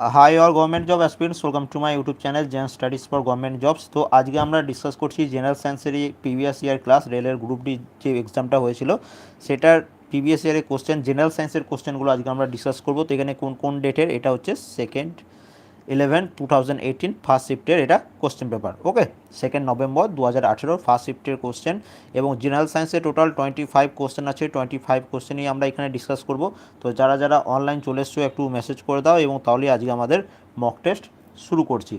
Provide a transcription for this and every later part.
Hi all government job aspirants welcome to my YouTube channel Gen Studies for government jobs তো আজকে আমরা discuss করছি general সায়েন্সেরই previous year class রেলের group D যে এক্সামটা হয়েছিল, সেটার প্রিভিয়াস ইয়ারের কোশ্চেন জেনারেল সায়েন্সের কোশ্চেনগুলো আজকে আমরা ডিসকাস করব। তো এখানে কোন কোন ডেটের এটা হচ্ছে second eleven two thousand eighteen first শিফটের এটা question paper okay second November দু হাজার আঠেরো ফার্স্ট শিফটের কোশ্চেন এবং জেনারেল সায়েন্সে টোটাল টোয়েন্টি ফাইভ কোশ্চেন আছে টোয়েন্টি ফাইভ কোশ্চেনই আমরা এখানে ডিসকাস করব। তো যারা যারা অনলাইন চলে এসছো, একটু মেসেজ করে দাও এবং তাহলে আজকে আমাদের মক টেস্ট শুরু করছি।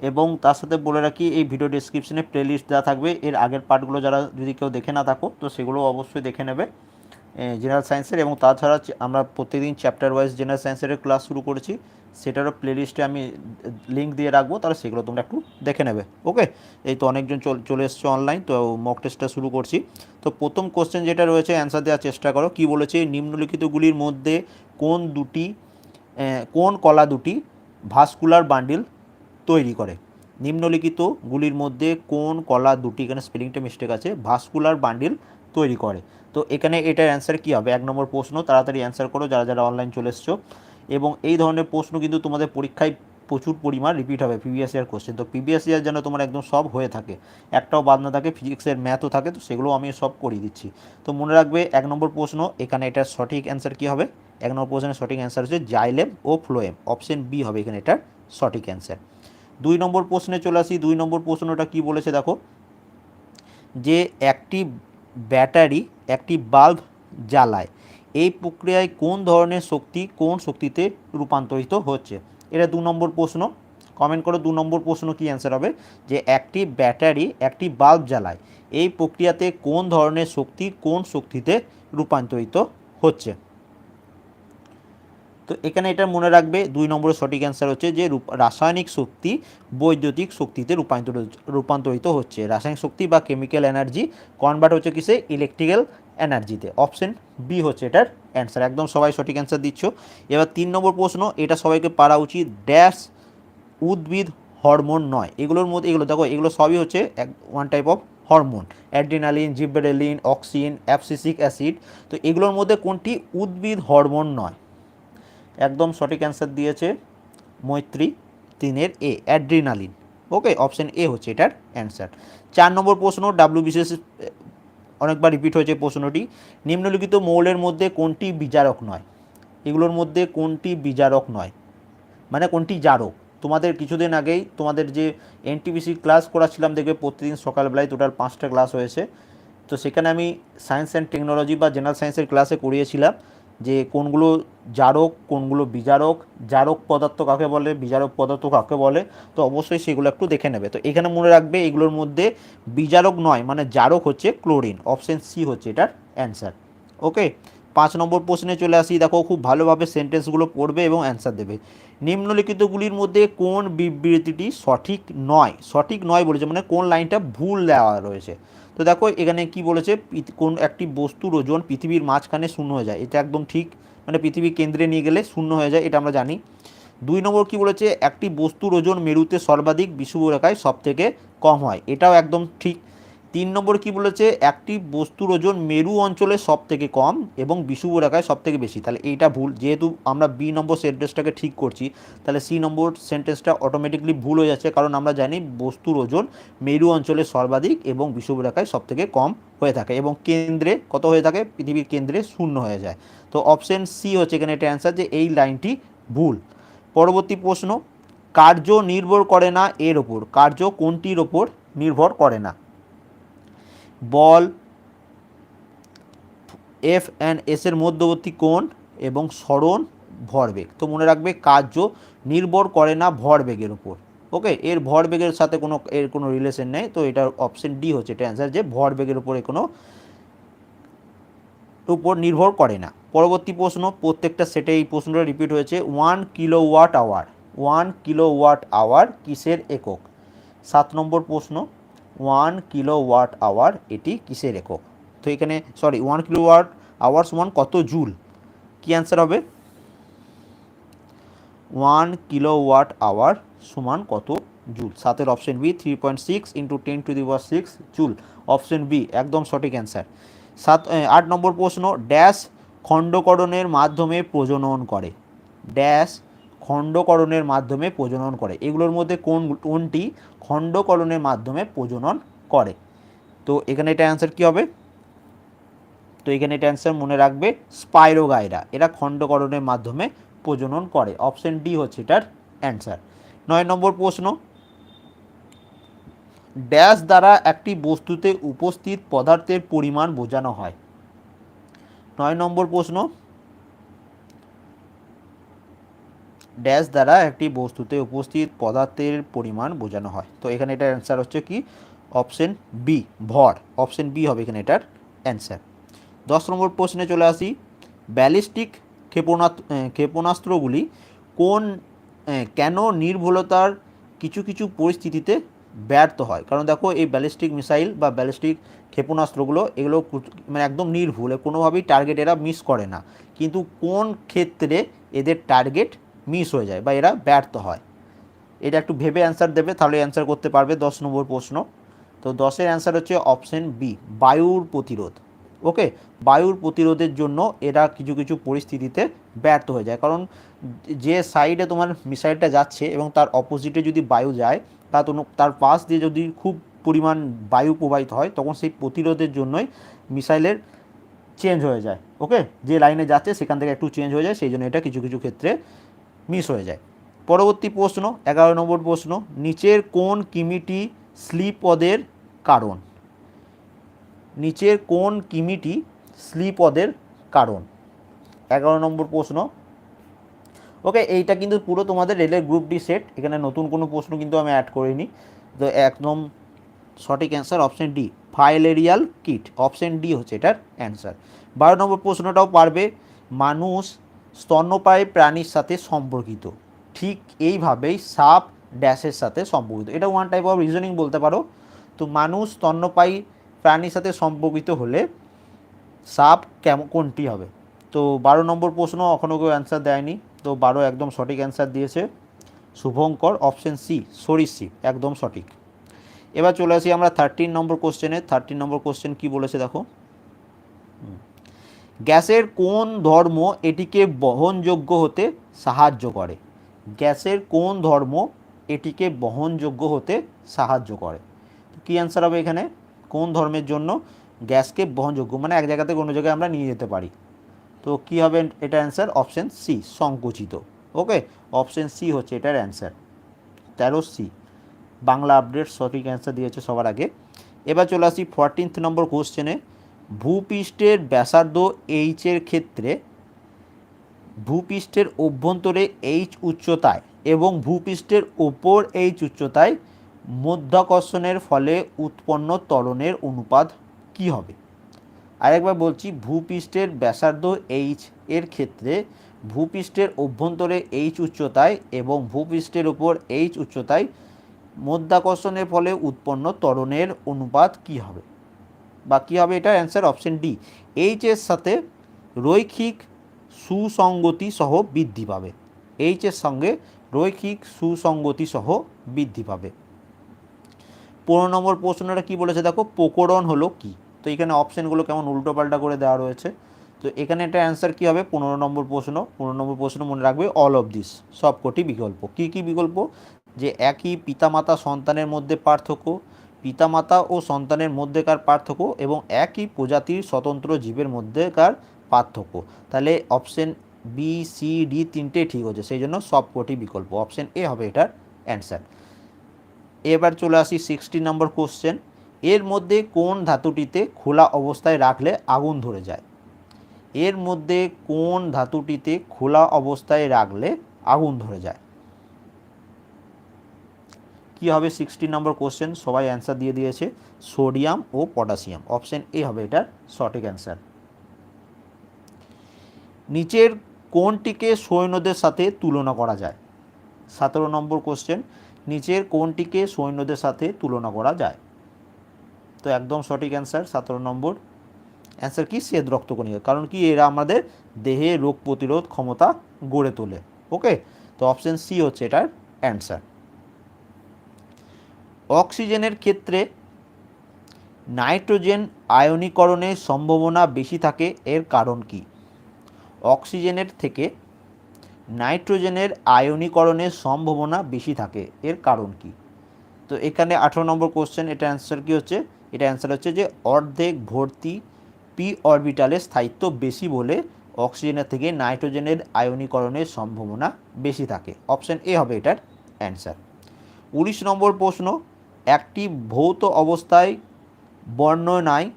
এবং তার সাথে বলে রাখি, এই ভিডিও ডিসক্রিপশনে প্লেলিস্ট দেওয়া থাকবে। এর আগের পার্টগুলো যারা যদি কেউ দেখে না থাকো, তো সেগুলো অবশ্যই দেখে নেবে। জেনারেল সায়েন্সের এবং তাছাড়া আমরা প্রত্যেকদিন চ্যাপ্টার ওয়াইজ জেনারেল সায়েন্সের ক্লাস শুরু করেছি। সেটারও প্লেলিস্টে আমি লিঙ্ক দিয়ে রাখব, তাহলে সেগুলো তোমরা একটু দেখে নেবে। ওকে এই তো অনেকজন চল- এসছো অনলাইন তো মক টেস্টটা শুরু করছি। তো প্রথম কোশ্চেন যেটা রয়েছে অ্যান্সার দেওয়ার চেষ্টা করো। কি বলেছে? নিম্নলিখিতগুলির মধ্যে কোন দুটি কোন কলা দুটি ভাস্কুলার বান্ডিল তৈরি করে? নিম্নলিখিতগুলির মধ্যে কোন কলা দুটি, এখানে স্পেলিংটা মিস্টেক আছে ভাস্কুলার বান্ডিল তৈরি করে? তো এখানে এটার অ্যান্সার কী হবে? এক নম্বর প্রশ্ন, তাড়াতাড়ি অ্যান্সার করো, যারা যারা অনলাইন চলে এসছো। এবং এই ধরনের প্রশ্ন কিন্তু তোমাদের পরীক্ষায় প্রচুর পরিমাণ রিপিট হবে প্রিভিয়াস ইয়ার কোশ্চেন তো প্রিভিয়াস ইয়ার যেন তোমার একদম সব হয়ে থাকে, একটাও বাদ না থাকে ফিজিক্সের ম্যাথও থাকে, তো সেগুলো আমি সব করিয়ে দিচ্ছি। তো মনে রাখবে এক নম্বর প্রশ্ন, এখানে এটার সঠিক অ্যান্সার কী হবে? এক নম্বর প্রশ্নের সঠিক অ্যান্সার হচ্ছে জাইলেম ও ফ্লোয়েম অপশন বি হবে এখানে এটার সঠিক অ্যান্সার দুই নম্বর প্রশ্নে চলে আসি, দুই নম্বর প্রশ্নটা কি বলেছে দেখো? যে একটি ব্যাটারি একটি বাল্ব জ্বালায় এই প্রক্রিয়ায় কোন ধরনের শক্তি কোন শক্তিতে রূপান্তরিত হচ্ছে? এটা দু নম্বর প্রশ্ন। কমেন্ট করো, দু নম্বর প্রশ্ন কি অ্যান্সার হবে? যে একটি ব্যাটারি, একটি বাল্ব জ্বালায়। এই প্রক্রিয়াতে কোন ধরনের শক্তি কোন শক্তিতে রূপান্তরিত হচ্ছে? তো এখানে এটা মনে রাখবে, দুই নম্বরের সঠিক অ্যান্সার হচ্ছে যে রাসায়নিক শক্তি বৈদ্যুতিক শক্তিতে রূপান্তরিত রূপান্তরিত হচ্ছে। রাসায়নিক শক্তি বা কেমিক্যাল এনার্জি কনভার্ট হচ্ছে কিসে? ইলেকট্রিক্যাল এনার্জিতে অপশন বি হচ্ছে এটার অ্যান্সার একদম সবাই সঠিক অ্যান্সার দিচ্ছ। এবার তিন নম্বর প্রশ্ন, এটা সবাইকে পারা উচিত। ড্যাশ উদ্ভিদ হরমোন নয়। এগুলোর মধ্যে, এগুলো দেখো, এগুলো সবই হচ্ছে এক one type of hormone adrenaline gibberellin auxin abscisic acid তো এগুলোর মধ্যে কোনটি উদ্ভিদ হরমোন নয়? একদম সঠিক অ্যান্সার দিয়েছে মৈত্রী তিনের এ অ্যাড্রিনালিন ওকে অপশন এ হচ্ছে এটার অ্যান্সার চার নম্বর প্রশ্ন ডাব্লিউ বিশেষ অনেকবার রিপিট হয়েছে প্রশ্নটি। নিম্নলিখিত মৌলের মধ্যে কোনটি বিজারক নয়? এগুলোর মধ্যে কোনটি বিজারক নয়? মানে কোনটি জারক? তোমাদের কিছুদিন আগেই তোমাদের যে এনটিপিসি ক্লাস করাছিলাম দেখবে প্রতিদিন সকালবেলায় টোটাল পাঁচটা ক্লাস হয়েছে। তো সেখানে আমি সায়েন্স অ্যান্ড টেকনোলজি বা জেনারেল সায়েন্সের ক্লাসে করিয়েছিলাম। যে কোনগুলো জারক, কোনগুলো বিজারক, জারক পদার্থ কাকে বলে, বিজারক পদার্থ কাকে বলে, তো অবশ্যই সেগুলো একটু দেখে নেবে। তো এখানে মনে রাখবে এগুলোর মধ্যে বিজারক নয় মানে জারক হচ্ছে ক্লোরিন, অপশন সি হচ্ছে এটার অ্যান্সার। ওকে? পাঁচ নম্বর প্রশ্নে চলে আসি, দেখো খুব ভালোভাবে সেন্টেন্সগুলো পড়বে এবং অ্যান্সার দেবে। নিম্নলিখিতগুলির মধ্যে কোন বিবৃতিটি সঠিক নয়? সঠিক নয় বলেছে মানে কোন লাইনটা ভুল দেওয়া রয়েছে? তো দেখো, এখানে কি বলেছে? কোন একটি বস্তুর ওজন পৃথিবীর মাঝখানে শূন্য হয়ে যায়। এটা একদম ঠিক। মানে পৃথিবীর কেন্দ্রে নিয়ে গেলে শূন্য হয়ে যায়, এটা আমরা জানি। দুই নম্বর কি বলেছে? একটি বস্তুর ওজন মেরুতে সর্বাধিক বিষুবরেখায় সব থেকে কম হয়। এটাও একদম ঠিক। তিন নম্বর কি বলেছে? একটি বস্তুর ওজন মেরু অঞ্চলে সব থেকে কম এবং বিষুবরেখায় সব থেকে বেশি। তাহলে এইটা ভুল। যেহেতু আমরা বি নম্বর সেন্টেন্সটাকে ঠিক করছি, তাহলে সি নম্বর সেন্টেন্সটা অটোমেটিকলি ভুল হয়ে যাচ্ছে কারণ আমরা জানি বস্তুর ওজন মেরু অঞ্চলে সর্বাধিক এবং বিষুবরেখায় সব থেকে কম হয়ে থাকে এবং কেন্দ্রে কত হয়ে থাকে? পৃথিবীর কেন্দ্রে শূন্য হয়ে যায়। তো অপশন সি হচ্ছে এখানে এটা অ্যান্সার যে এই লাইনটি ভুল। পরবর্তী প্রশ্ন, কার্য নির্ভর করে না এর ওপর? কার্য কোনটির ওপর নির্ভর করে না? বল এফ অ্যান্ড এস এর মধ্যবর্তী কোণ এবং সরণ ভরবেগ। তো মনে রাখবে কার্য নির্ভর করে না ভরবেগের উপর। ওকে? এর ভরবেগের সাথে কোনো, এর কোনো রিলেশন নেই। তো এটা অপশন ডি হচ্ছে এটা অ্যান্সার যে ভরবেগের উপরে কোনো উপর নির্ভর করে না। পরবর্তী প্রশ্ন, প্রত্যেকটা সেটে এই প্রশ্নটা রিপিট হয়েছে। One kilowatt hour one kilowatt hour কিসের একক? সাত নম্বর প্রশ্ন ওয়ান কিলো ওয়াট আওয়ার এটি কিসের একক? তো এখানে sorry one kilowatt hour সমান কত জুল? কি অ্যান্সার হবে? ওয়ান কিলো ওয়াট আওয়ার সমান কত জুল? সাতের option B three point six into ten to the power six joule. Option B একদম সঠিক অ্যান্সার সাত আট নম্বর প্রশ্ন ড্যাশ খণ্ডকরণের মাধ্যমে প্রজনন করে। ড্যাশ খণ্ডকরণের মাধ্যমে প্রজনন করে। এগুলোর মধ্যে কোন, কোনটি খণ্ডকরণের মাধ্যমে প্রজনন করে? তো এখানে এটা অ্যান্সার কী হবে? তো এখানে এটা অ্যান্সার মনে রাখবে স্পাইরোগাইরা এরা খণ্ডকরণের মাধ্যমে প্রজনন করে। অপশন ডি হচ্ছে এটার অ্যান্সার নয় নম্বর প্রশ্ন। ড্যাশ দ্বারা একটি বস্তুতে উপস্থিত পদার্থের পরিমাণ বোঝানো হয়। নয় নম্বর প্রশ্ন। ড্যাশ দ্বারা একটি বস্তুতে উপস্থিত পদার্থের পরিমাণ বোঝানো হয়। তো এখানে এটার অ্যান্সার হচ্ছে কি? অপশন বি ভর। অপশন বি হবে এখানে এটার অ্যান্সার দশ নম্বর প্রশ্নে চলে আসি। ব্যালিস্টিক ক্ষেপণাস্ত্র ক্ষেপণাস্ত্রগুলি কোন কেন নির্ভুলতার কিছু কিছু পরিস্থিতিতে ব্যর্থ হয়? কারণ দেখো, এই ব্যালিস্টিক মিসাইল বা ব্যালিস্টিক ক্ষেপণাস্ত্রগুলো এগুলো মানে একদম নির্ভুল, কোনোভাবেই টার্গেট এরা মিস করে না। কিন্তু কোন ক্ষেত্রে এদের টার্গেট মিস হয়ে যায় বা এরা ব্যর্থ হয়। এটা একটু ভেবে অ্যান্সার দেবে, তাহলে অ্যান্সার করতে পারবে দশ নম্বর প্রশ্ন। তো দশের অ্যান্সার হচ্ছে অপশন বি বায়ুর প্রতিরোধ। ওকে বায়ুর প্রতিরোধের জন্য এরা কিছু কিছু পরিস্থিতিতে ব্যর্থ হয়ে যায়। কারণ যে সাইডে তোমার মিসাইলটা যাচ্ছে এবং তার অপোজিটে যদি বায়ু যায়, তা তার পাশ দিয়ে যদি খুব পরিমাণ বায়ু প্রবাহিত হয়, তখন সেই প্রতিরোধের জন্যই মিসাইলের চেঞ্জ হয়ে যায়। ওকে যে লাইনে যাচ্ছে, সেখান থেকে একটু চেঞ্জ হয়ে যায়, সেই জন্য এটা কিছু কিছু ক্ষেত্রে মিস হয়ে যায়। পরবর্তী প্রশ্ন, এগারো নম্বর প্রশ্ন, নিচের কোন কিমিটি স্লিপ পদের কারণ? নিচের কোন কিমিটি স্লিপদের কারণ? এগারো নম্বর প্রশ্ন। ওকে, এইটা কিন্তু পুরো তোমাদের রেলের গ্রুপ ডি সেট এখানে নতুন কোনো প্রশ্ন কিন্তু আমি অ্যাড করিনি। তো একদম সঠিক অ্যান্সার অপশান ডি ফাইলেরিয়াল কিট অপশান ডি হচ্ছে এটার অ্যান্সার বারো নম্বর প্রশ্নটাও পারবে। মানুষ স্তন্যপায়ী প্রাণীর সাথে সম্পর্কিত। ঠিক এইভাবেই সাপ ড্যাশের সাথে সম্পর্কিত। এটা ওয়ান টাইপ অফ রিজনিং বলতে পারো। তো মানুষ স্তন্যপায়ী প্রাণীর সাথে সম্পর্কিত হলে সাপ কেমন কোনটি হবে? তো বারো নম্বর প্রশ্ন এখনও কেউ অ্যান্সার দেয়নি। তো বারো একদম সঠিক অ্যান্সার দিয়েছে। শুভঙ্কর অপশন সি সরিষি একদম সঠিক। এবার চলে আসি আমরা থার্টিন নম্বর কোশ্চেনে থার্টিন নম্বর কোশ্চেন কি বলেছে দেখো? গ্যাসের কোন ধর্ম এটিকে বহনযোগ্য হতে সাহায্য করে? গ্যাসের কোন ধর্ম এটিকে বহনযোগ্য হতে সাহায্য করে? কি অ্যান্সার হবে এখানে? কোন ধর্মের জন্য গ্যাসকে বহনযোগ্য? মানে এক জায়গা থেকে অন্য জায়গায় আমরা নিয়ে যেতে পারি। তো কী হবে এটা অ্যান্সার অপশান সি সংকুচিত। ওকে অপশান সি হচ্ছে এটার অ্যান্সার তেরো সি বাংলা আপডেট সঠিক অ্যান্সার দিয়েছে সবার আগে। এবার চলে আসি ফোরটিন্থ নম্বর কোশ্চেনে ভূপৃষ্ঠের ব্যাসার্ধ এইচের ক্ষেত্রে ভূপৃষ্ঠের অভ্যন্তরে এইচ উচ্চতায় এবং ভূপৃষ্ঠের ওপর এইচ উচ্চতায় মধ্যাকর্ষণের ফলে উৎপন্ন ত্বরণের অনুপাত কি হবে? আরেকবার বলছি, ভূপৃষ্ঠের ব্যাসার্ধ এইচ এর ক্ষেত্রে ভূপৃষ্ঠের অভ্যন্তরে এইচ উচ্চতায় এবং ভূপৃষ্ঠের ওপর এইচ উচ্চতায় মধ্যাকর্ষণের ফলে উৎপন্ন ত্বরণের অনুপাত কি হবে? বা কী হবে এটা অ্যান্সার অপশন ডি এইচ এর সাথে রৈখিক সুসঙ্গতি সহ বৃদ্ধি পাবে। এইচ এর সঙ্গে রৈখিক সুসঙ্গতি সহ বৃদ্ধি পাবে। পনেরো নম্বর প্রশ্নটা কী বলেছে দেখো, প্রকরণ হলো কি? তো এখানে অপশানগুলো কেমন উল্টোপাল্টা করে দেওয়া রয়েছে। তো এখানে একটা অ্যান্সার কী হবে? পনেরো নম্বর প্রশ্ন। পনেরো নম্বর প্রশ্ন মনে রাখবে অল অফ দিস সবকটি বিকল্প। কি কি বিকল্প? যে একই পিতামাতা সন্তানের মধ্যে পার্থক্য পিতামাতা ও সন্তানের মধ্যেকার পার্থক্য এবং একই প্রজাতির স্বতন্ত্র জীবের মধ্যেকার পার্থক্য। তাহলে অপশন বি সি ডি তিনটে ঠিক হচ্ছে, সেই জন্য সবকটি বিকল্প। অপশন এ হবে এটার অ্যান্সার এবার চলে আসি সিক্সটি নম্বর কোশ্চেন এর মধ্যে কোন ধাতুটিতে খোলা অবস্থায় রাখলে আগুন ধরে যায়? এর মধ্যে কোন ধাতুটিতে খোলা অবস্থায় রাখলে আগুন ধরে যায়? কি হবে সিক্সটি নম্বর কোশ্চেন সবাই অ্যান্সার দিয়ে দিয়েছে সোডিয়াম ও পটাশিয়াম অপশন এ হবে এটার সঠিক অ্যান্সার নিচের কোনটিকে সৈন্যদের সাথে তুলনা করা যায়? সতেরো নম্বর কোশ্চেন নিচের কোনটিকে সৈন্যদের সাথে তুলনা করা যায়? তো একদম সঠিক অ্যান্সার সতেরো নম্বর অ্যান্সার কি? শ্বেত রক্তকণিকা কারণ কি? এরা আমাদের দেহে রোগ প্রতিরোধ ক্ষমতা গড়ে তোলে। ওকে তো অপশন সি হচ্ছে এটার অ্যান্সার অক্সিজেনের ক্ষেত্রে নাইট্রোজেন আয়নীকরণের সম্ভাবনা বেশি থাকে, এর কারণ কি? অক্সিজেনের থেকে নাইট্রোজেনের আয়নীকরণের সম্ভাবনা বেশি থাকে, এর কারণ কি? তো এখানে আঠেরো নম্বর কোশ্চেন এটা অ্যান্সার কি হচ্ছে? এটা অ্যান্সার হচ্ছে যে অর্ধেক ভর্তি পি অরবিটালের স্থায়িত্ব বেশি বলে অক্সিজেনের থেকে নাইট্রোজেনের আয়নীকরণের সম্ভাবনা বেশি থাকে। অপশন এ হবে এটার অ্যান্সার উনিশ নম্বর প্রশ্ন একটি ভৌত অবস্থায় বর্ণনায়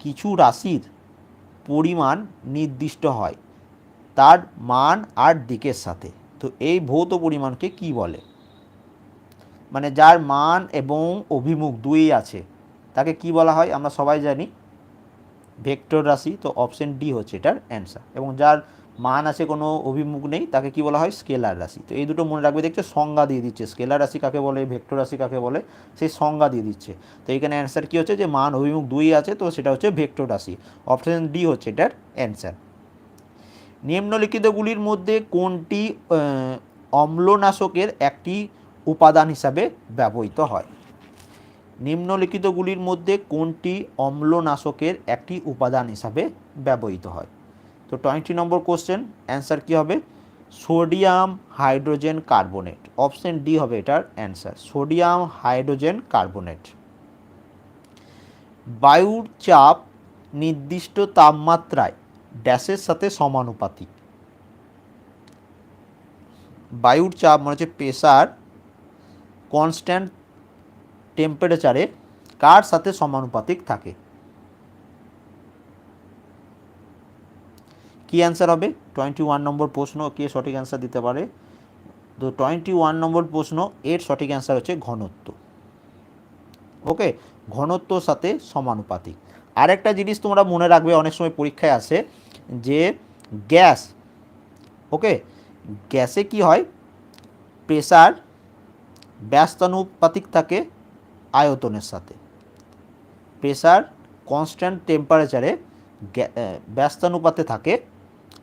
কিছু রাশির পরিমাণ নির্দিষ্ট হয়, তার মান আর দিকের সাথে। তো এই ভৌত পরিমাণকে কি বলে? মানে যার মান এবং অভিমুখ দুই আছে, তাকে কি বলা হয়? আমরা সবাই জানি, ভেক্টর রাশি, তো অপশন ডি হচ্ছে এটার অ্যান্সার। এবং যার মান আছে কোনো অভিমুখ নেই, তাকে কি বলা হয়? স্কেলার রাশি। তো এই দুটো মনে রাখবে, দেখছে, সংজ্ঞা দিয়ে দিচ্ছে। স্কেলার রাশি কাকে বলে? ভেক্টর রাশি কাকে বলে? সেই সংজ্ঞা দিয়ে দিচ্ছে। তো এখানে অ্যান্সার কি হচ্ছে? যে মান, অভিমুখ দুই আছে, তো সেটা হচ্ছে ভেক্টর রাশি। অপশন ডি হচ্ছে এটার অ্যান্সার নিম্নলিখিতগুলির মধ্যে কোনটি অম্লনাশকের একটি উপাদান হিসাবে ব্যবহৃত হয়? নিম্নলিখিতগুলির মধ্যে কোনটি অম্লনাশকের একটি উপাদান হিসাবে ব্যবহৃত হয়? তো টোয়েন্টি নম্বর কোশ্চেন অ্যান্সার কী হবে? Sodium hydrogen carbonate option D হবে এটার অ্যান্সার সোডিয়াম হাইড্রোজেন কার্বনেট বায়ুর চাপ নির্দিষ্ট তাপমাত্রায় ড্যাশের সাথে সমানুপাতিক। বায়ুর চাপ মানে হচ্ছে প্রেশার কনস্ট্যান্ট টেম্পারেচারে কার সাথে সমানুপাতিক থাকে? কি অ্যান্সার হবে? টোয়েন্টি ওয়ান নম্বর প্রশ্ন কে সঠিক অ্যান্সার দিতে পারে? তো টোয়েন্টি ওয়ান নম্বর প্রশ্ন এর সঠিক অ্যান্সার হচ্ছে ঘনত্ব। ওকে ঘনত্বর সাথে সমানুপাতিক। আরেকটা জিনিস তোমরা মনে রাখবে, অনেক সময় পরীক্ষায় আসে যে গ্যাস ওকে গ্যাসে কি হয়? প্রেসার ব্যস্তানুপাতিক থাকে আয়তনের সাথে। প্রেসার কনস্ট্যান্ট টেম্পারেচারে ব্যস্তানুপাতে থাকে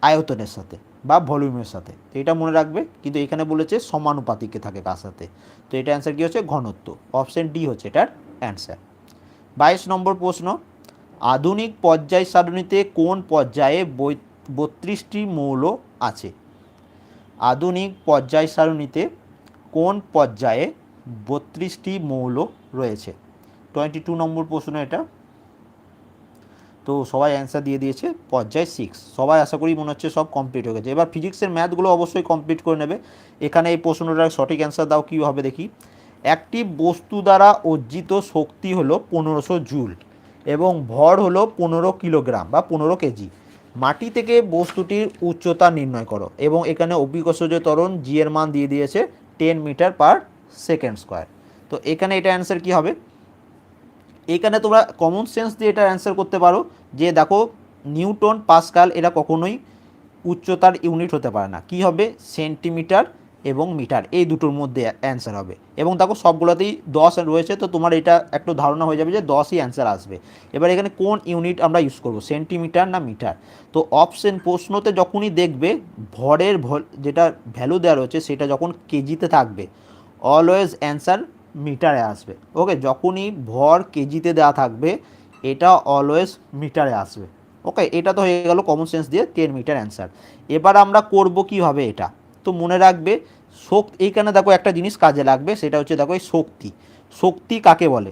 আয়তনের সাথে বা ভলিউমের সাথে। তো এটা মনে রাখবে, কিন্তু এখানে বলেছে সমানুপাতিকে থাকে কার সাথে। তো এটা অ্যান্সার কী হচ্ছে? ঘনত্ব। অপশন ডি হচ্ছে এটার অ্যান্সার বাইশ নম্বর প্রশ্ন, আধুনিক পর্যায় সারণীতে কোন পর্যায়ে বত্রিশটি মৌল আছে? আধুনিক পর্যায় সারণীতে কোন পর্যায়ে বত্রিশটি মৌল রয়েছে? টোয়েন্টি টু নম্বর প্রশ্ন এটা। তো সবাই অ্যান্সার দিয়ে দিয়েছে, পর্যায় সিক্স সবাই আশা করি মনে হচ্ছে সব কমপ্লিট হয়ে গেছে। এবার ফিজিক্সের ম্যাথগুলো অবশ্যই কমপ্লিট করে নেবে। এখানে এই প্রশ্নটার সঠিক অ্যান্সার দাও, কী হবে দেখি। একটি বস্তু দ্বারা অর্জিত শক্তি হলো পনেরোশো জুল এবং ভর হলো পনেরো কিলোগ্রাম বা পনেরো কেজি। মাটি থেকে বস্তুটির উচ্চতা নির্ণয় করো এবং এখানে অভিকর্ষজ ত্বরণ জি এর মান দিয়ে দিয়েছে ten metre per second square তো এখানে এটা অ্যান্সার কী হবে? এখানে তোমরা কমন সেন্স দিয়ে এটা অ্যান্সার করতে পারো যে দেখো, নিউটন, পাসকাল এরা কখনোই উচ্চতার ইউনিট হতে পারে না। কি হবে? সেন্টিমিটার এবং মিটার এই দুটোর মধ্যে অ্যান্সার হবে। এবং দেখো, সবগুলোতেই দশ রয়েছে, তো তোমার এটা একটু ধারণা হয়ে যাবে যে দশই অ্যান্সার আসবে। এবার এখানে কোন ইউনিট আমরা ইউজ করব? সেন্টিমিটার না মিটার তো অপশন প্রশ্নতে যখনই দেখবে, ভরের যেটা ভ্যালু দেওয়া রয়েছে, সেটা যখন কেজিতে থাকবে অলওয়েজ অ্যান্সার মিটারে আসবে। ওকে যখনই ভর কেজিতে দেওয়া থাকবে, এটা অলওয়েজ মিটারে আসবে। ওকে এটা তো হয়ে গেল কমন সেন্স দিয়ে টেন মিটার অ্যান্সার এবার আমরা করব কীভাবে এটা? তো মনে রাখবে, শক্তি, এইখানে দেখো একটা জিনিস কাজে লাগবে, সেটা হচ্ছে দেখো এই শক্তি। শক্তি কাকে বলে?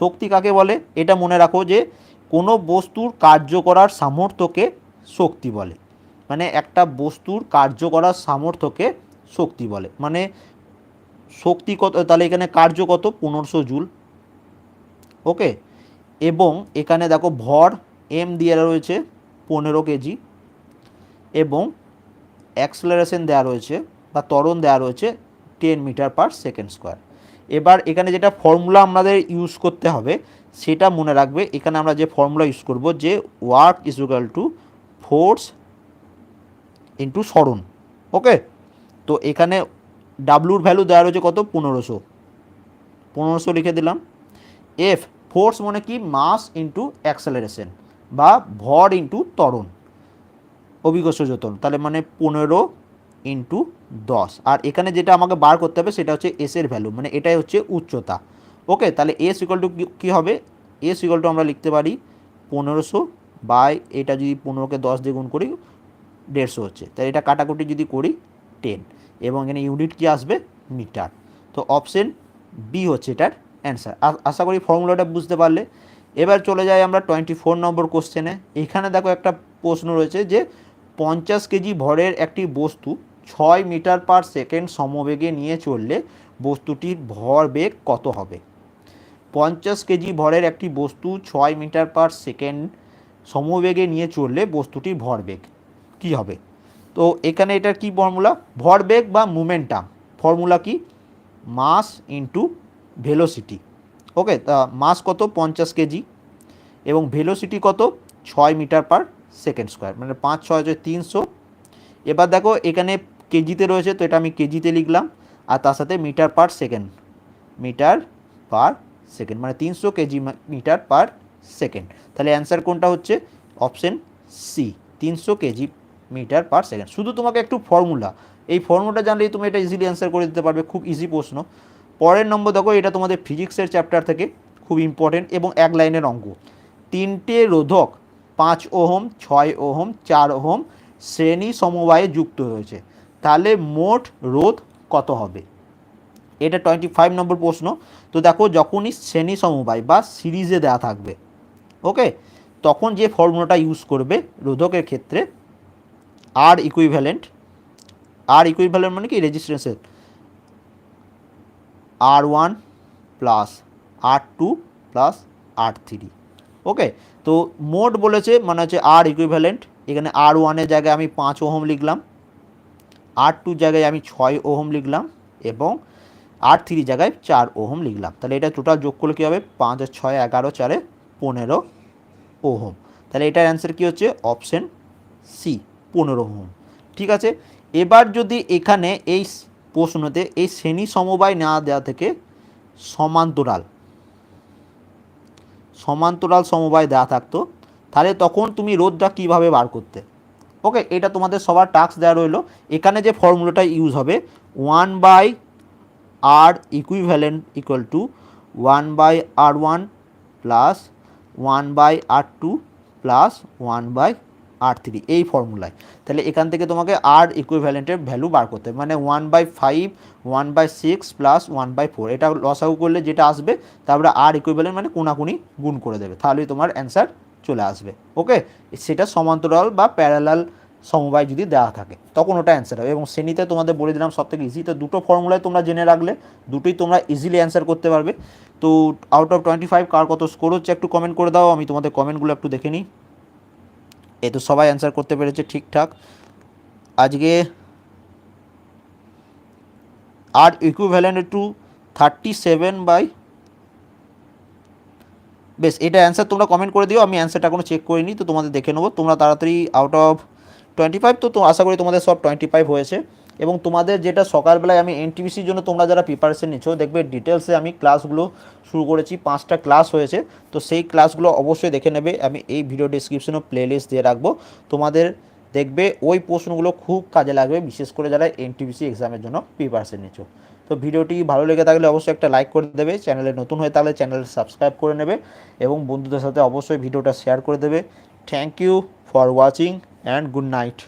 শক্তি কাকে বলে? এটা মনে রাখো যে কোনো বস্তুর কার্য করার সামর্থ্যকে শক্তি বলে। মানে একটা বস্তুর কার্য করার সামর্থ্যকে শক্তি বলে। মানে শক্তি কত, তাহলে এখানে কার্য কত? পনেরোশো জুল। ওকে? এবং এখানে দেখো ভর এম দিয়ে রয়েছে পনেরো কেজি। এবং অ্যাক্সলারেশন দেওয়া রয়েছে বা ত্বরণ দেওয়া রয়েছে ten metre per second square এবার এখানে যেটা ফর্মুলা আমাদের ইউজ করতে হবে, সেটা মনে রাখবে। এখানে আমরা যে ফর্মুলা ইউজ করব যে work is to force into সরণ। ওকে? তো এখানে ডাব্লুর ভ্যালু দেওয়া রয়েছে কত? পনেরোশো। পনেরোশো লিখে দিলাম। এফ ফোর্স মানে কি? মাস ইন্টু অ্যাক্সেলারেশন বা ভর ইন্টু ত্বরণ। অভিকর্ষ যোতন। তাহলে মানে পনেরো ইন্টু দশ। আর এখানে যেটা আমাকে বার করতে হবে সেটা হচ্ছে এসের ভ্যালু মানে এটাই হচ্ছে উচ্চতা। ওকে তাহলে এস ইকুয়াল টু কী হবে? এস ইকুয়াল টু আমরা লিখতে পারি পনেরোশো বাই এটা যদি পনেরোকে দশ দিয়ে গুণ করি, দেড়শো হচ্ছে। তাহলে এটা কাটাকুটি যদি করি টেন এবং এখানে ইউনিট কি আসবে? মিটার তো অপশন বি হচ্ছে এটার অ্যান্সার আশা করি ফর্মুলাটা বুঝতে পারলে। এবার চলে যাই আমরা টোয়েন্টি ফোর নম্বর কোশ্চেনে এখানে দেখো একটা প্রশ্ন রয়েছে যে, পঞ্চাশ কেজি ভরের একটি বস্তু ছয় মিটার পার সেকেন্ড সমবেগে নিয়ে চললে বস্তুটির ভর বেগ কত হবে? পঞ্চাশ কেজি ভরের একটি বস্তু ছয় মিটার পার সেকেন্ড সমবেগে নিয়ে চললে বস্তুটির ভর ভরবেগ কি হবে? তো এখানে এটার কি ফর্মুলা ভরবেগ বা মুমেন্টাম ফর্মুলা কি? মাস ইন্টু ভেলোসিটি ওকে তা মাস কত? পঞ্চাশ কেজি। এবং ভেলোসিটি কত? ছয় মিটার পার সেকেন্ড স্কোয়ার মানে পাঁচ, ছয় হচ্ছে তিনশো। এবার দেখো, এখানে কেজিতে রয়েছে, তো এটা আমি কেজিতে লিখলাম। আর তার সাথে metre per second metre per second মানে তিনশো কেজি মিটার পার সেকেন্ড তাহলে অ্যান্সার কোনটা হচ্ছে? অপশন সি তিনশো কেজি মিটার পার সেকেন্ড। শুধু তোমাকে একটু ফর্মুলা এই ফর্মুলাটা জানলেই তুমি এটা ইজিলি অ্যান্সার করে দিতে পারবে, খুব ইজি প্রশ্ন। পরের নম্বর দেখো, এটা তোমাদের ফিজিক্সের চ্যাপ্টার থেকে, খুব ইম্পর্টেন্ট এবং এক লাইনের অঙ্ক। তিনটে রোধক, পাঁচ ওহম, ছয় ওহম, চার ওহম শ্রেণি সমবায়ে যুক্ত রয়েছে। তাহলে মোট রোধ কত হবে? এটা টোয়েন্টি ফাইভ নম্বর প্রশ্ন। তো দেখো, যখনই শ্রেণি সমবায় বা সিরিজে দেওয়া থাকবে ওকে তখন যে ফর্মুলাটা ইউজ করবে রোধকের ক্ষেত্রে আর ইকুইভ্যালেন্ট আর ইকুইভ্যালেন্ট মানে কি? রেজিস্ট্যান্সের R one plus R two plus R three okay তো মোট বলেছে মানে হচ্ছে আর ইকুইভ্যালেন্ট এখানে আর ওয়ানের জায়গায় আমি পাঁচ ওহম লিখলাম আর টু জায়গায় আমি ছয় ওহম লিখলাম এবং আর থ্রি জায়গায় চার ওহম লিখলাম। তাহলে এটা টোটাল যোগ করলে কী হবে? পাঁচ আর ছয়, এগারো, চারে পনেরো ওহম। তাহলে এটার অ্যান্সার কী হচ্ছে? অপশন সি পনেরো ওহম। ঠিক আছে? এবার যদি এখানে এই প্রশ্নতে এই শ্রেণি সমবায় না দেওয়া থেকে সমান্তরাল সমান্তরাল সমবায় দেওয়া থাকতো, তাহলে তখন তুমি রোধটা কীভাবে বার করতে? ওকে, এটা তোমাদের সবার টাস্ক দেওয়া রইল। এখানে যে ফর্মুলাটা ইউজ হবে, one by R equivalent equal to one by R one plus one by R two plus one by R three এই ফর্মুলায় তাহলে এখান থেকে তোমাকে আর ইকুইভ্যালেন্টের ভ্যালু বার করতে হবে। মানে one by five one by six plus one by four এটা লসাগু করলে যেটা আসবে, তারপরে আর ইকুইভ্যালেন্ট মানে কোনাকুনি গুণ করে দেবে। তাহলেই তোমার অ্যান্সার চলে আসবে। ওকে সেটা সমান্তরাল বা প্যারালাল সমবায় যদি দেওয়া থাকে, তখন ওটা অ্যান্সার হবে। এবং শ্রেণীতে তোমাদের বলে দিলাম সব থেকে ইজি তো দুটো ফর্মুলায় তোমরা জেনে রাখলে, দুটোই তোমরা ইজিলি অ্যান্সার করতে পারবে। তো আউট অফ টোয়েন্টি ফাইভ কার কত স্কোর হচ্ছে একটু কমেন্ট করে দাও। আমি তোমাদের কমেন্টগুলো একটু দেখে নিই। এই তো সবাই অ্যান্সার করতে পেরেছে ঠিকঠাক। আজকে R equivalent to thirty seven by বেশ, এটা অ্যান্সার তোমরা কমেন্ট করে দিও, আমি অ্যান্সারটা কোনো চেক করিনি, তো তোমাদের দেখে নেব। তোমরা তাড়াতাড়ি আউট অফ টোয়েন্টি ফাইভ তো আশা করি তোমাদের সব টোয়েন্টি ফাইভ হয়েছে। এবং তোমাদের যেটা সকালবেলায় আমি এনটিভিসির জন্য তোমরা যারা প্রিপারেশন নিচ্ছ, দেখবে ডিটেলসে আমি ক্লাসগুলো শুরু করেছি, পাঁচটা ক্লাস হয়েছে। তো সেই ক্লাসগুলো অবশ্যই দেখে নেবে, আমি এই ভিডিও ডিসক্রিপশনে প্লেলিস্ট দিয়ে রাখব। তোমাদের দেখবে ওই প্রশ্নগুলো খুব কাজে লাগবে, বিশেষ করে যারা এনটিভিসি এক্সামের জন্য প্রিপারেশন নিচ্ছ। তো ভিডিওটি ভালো লেগে থাকলে অবশ্যই একটা লাইক করে দেবে চ্যানেলে নতুন হয়ে থাকলে চ্যানেল সাবস্ক্রাইব করে নেবে এবং বন্ধুদের সাথে অবশ্যই ভিডিওটা শেয়ার করে দেবে। Thank you for watching and good night